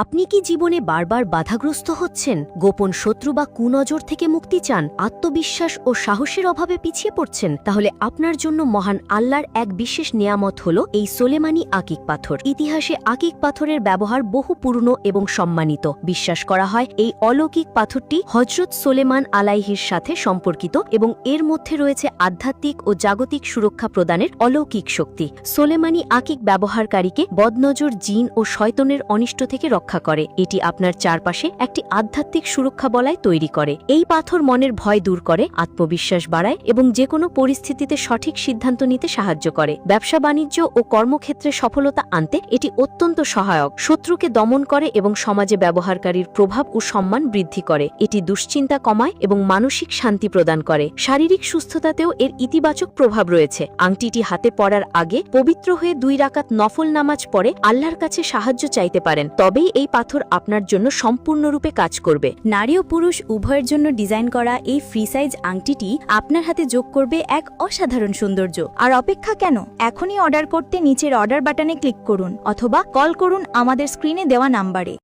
আপনি কি জীবনে বারবার বাধাগ্রস্ত হচ্ছেন? গোপন শত্রু বা কুনজর থেকে মুক্তি চান? আত্মবিশ্বাস ও সাহসের অভাবে পিছিয়ে পড়ছেন? তাহলে আপনার জন্য মহান আল্লাহর এক বিশেষ নিয়ামত হল এই সোলেমানি আকিক পাথর। ইতিহাসে আকিক পাথরের ব্যবহার বহু পুরনো এবং সম্মানিত। বিশ্বাস করা হয় এই অলৌকিক পাথরটি হজরত সোলেমান আলাইহির সাথে সম্পর্কিত এবং এর মধ্যে রয়েছে আধ্যাত্মিক ও জাগতিক সুরক্ষা প্রদানের অলৌকিক শক্তি। সোলেমানি আকিক ব্যবহারকারীকে বদনজর, জিন ও শয়তনের অনিষ্ট থেকে রক্ষা করে। এটি আপনার চারপাশে একটি আধ্যাত্মিক সুরক্ষা বলয় তৈরি করে। এই পাথর মনের ভয় দূর করে, আত্মবিশ্বাস বাড়ায় এবং যে কোনো পরিস্থিতিতে সঠিক সিদ্ধান্ত নিতে সাহায্য করে। ব্যবসা বাণিজ্য ও কর্মক্ষেত্রে সফলতা আনতে এটি অত্যন্ত সহায়ক। শত্রুকে দমন করে এবং সমাজে ব্যবহারকারীর প্রভাব ও সম্মান বৃদ্ধি করে। এটি দুশ্চিন্তা কমায় এবং মানসিক শান্তি প্রদান করে। শারীরিক সুস্থতাতেও এর ইতিবাচক প্রভাব রয়েছে। আংটিটি হাতে পড়ার আগে পবিত্র হয়ে দুই রাকাত নফল নামাজ পড়ে আল্লাহর কাছে সাহায্য চাইতে পারেন। তবেই এই পাথর আপনার জন্য সম্পূর্ণরূপে কাজ করবে। নারী ও পুরুষ উভয়ের জন্য ডিজাইন করা এই ফ্রি সাইজ আংটিটি আপনার হাতে যোগ করবে এক অসাধারণ সৌন্দর্য। আর অপেক্ষা কেন? এখনই অর্ডার করতে নিচের অর্ডার বাটনে ক্লিক করুন অথবা কল করুন আমাদের স্ক্রিনে দেওয়া নাম্বারে।